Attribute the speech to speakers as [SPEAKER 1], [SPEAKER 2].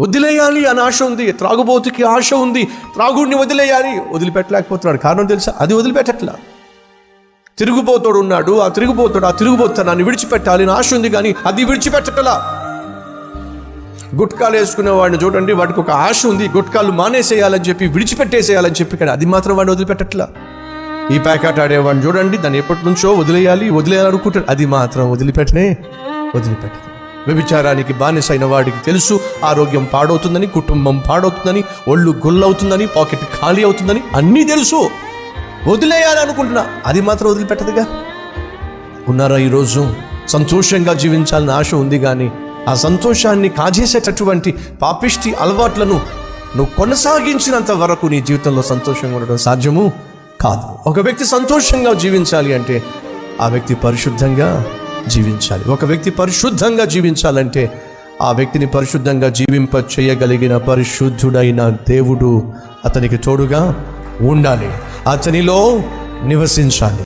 [SPEAKER 1] వదిలేయాలి అని ఆశ ఉంది. త్రాగుబోతుకి ఆశ ఉంది. త్రాగుడిని వదిలేయాలి. వదిలిపెట్టలేకపోతున్నాడు. కారణం తెలుసా? అది వదిలిపెట్టట్లా. తిరుగుబోతోడు ఉన్నాడు. ఆ తిరుగుబోతాడు ఆ తిరుగుబోతనాన్ని విడిచిపెట్టాలి అని ఆశ ఉంది కానీ అది విడిచిపెట్టటలా. గుట్కాలు వేసుకునే వాడిని చూడండి వాడికి ఒక ఆశ ఉంది. గుట్కాలు మానేసేయాలని చెప్పి విడిచిపెట్టేసేయాలని చెప్పి కానీ అది మాత్రం వాడిని వదిలిపెట్టట్లా. ఈ ప్యాకెట్ ఆడేవాడిని చూడండి దాన్ని ఎప్పటి నుంచో వదిలేయాలి వదిలేయాలనుకుంటాడు. అది మాత్రం వదిలిపెట్టనే వదిలిపెట్టదు. వ్యభిచారానికి బానిసైన వాడికి తెలుసు ఆరోగ్యం పాడవుతుందని కుటుంబం పాడవుతుందని ఒళ్ళు గుల్లవుతుందని పాకెట్ ఖాళీ అవుతుందని అన్నీ తెలుసు. వదిలేయాలనుకుంటున్నా. అది మాత్రం వదిలిపెట్టదుగా. ఉన్నారా ఈరోజు? సంతోషంగా జీవించాలని ఆశ ఉంది కానీ ఆ సంతోషాన్ని కాజేసేటటువంటి పాపిష్టి అలవాట్లను నువ్వు కొనసాగించినంత వరకు నీ జీవితంలో సంతోషంగా ఉండడం సాధ్యము కాదు. ఒక వ్యక్తి సంతోషంగా జీవించాలి అంటే ఆ వ్యక్తి పరిశుద్ధంగా జీవించాలి. ఒక వ్యక్తి పరిశుద్ధంగా జీవించాలంటే ఆ వ్యక్తిని పరిశుద్ధంగా జీవింప చేయగలిగిన పరిశుద్ధుడైన దేవుడు అతనికి తోడుగా ఉండాలి. అతనిలో నివసించాలి.